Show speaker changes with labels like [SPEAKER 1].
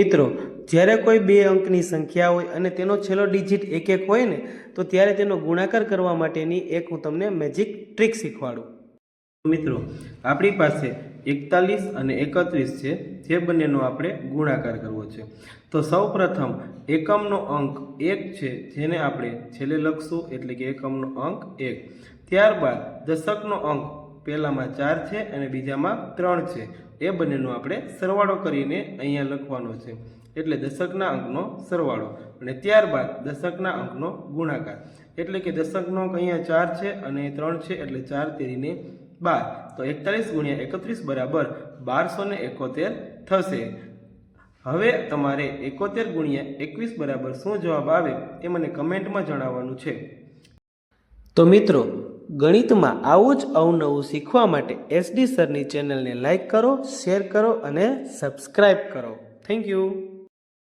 [SPEAKER 1] મિત્રો, જ્યારે કોઈ બે અંકની સંખ્યા હોય અને તેનો છેલ્લો ડિજિટ એક એક હોય ને, તો ત્યારે તેનો ગુણાકાર કરવા માટેની એક હું તમને મેજિક ટ્રીક શીખવાડું. મિત્રો, આપણી પાસે એકતાલીસ અને એકત્રીસ છે, જે બંનેનો આપણે ગુણાકાર કરવો છે. તો સૌ પ્રથમ એકમનો અંક એક છે, જેને આપણે છેલ્લે લખશું, એટલે કે એકમનો અંક એક. ત્યારબાદ, દશકનો અંક પહેલામાં ચાર છે અને બીજામાં ત્રણ છે. એ બંનેનો આપણે સરવાળો કરીને અહીંયા લખવાનો છે. એટલે દશકના અંકનો સરવાળો અને ત્યારબાદ દશકના અંકનો ગુણાકાર. એટલે કે દશકનો અંક અહીંયા ચાર છે અને ત્રણ છે એટલે ચાર તેરીને બાર. તો એકતાલીસ ગુણ્યા એકત્રીસ બરાબર બારસો ને એકોતેર થશે. હવે તમારે એકોતેર ગુણ્યા એકવીસ બરાબર શું જવાબ આવે એ મને કમેન્ટમાં જણાવવાનું છે. તો મિત્રો ગણિતમાં આવું જ અવનવું શીખવા માટે એસડી સરની ચેનલને લાઈક કરો, શેર કરો અને સબસ્ક્રાઈબ કરો. Thank you.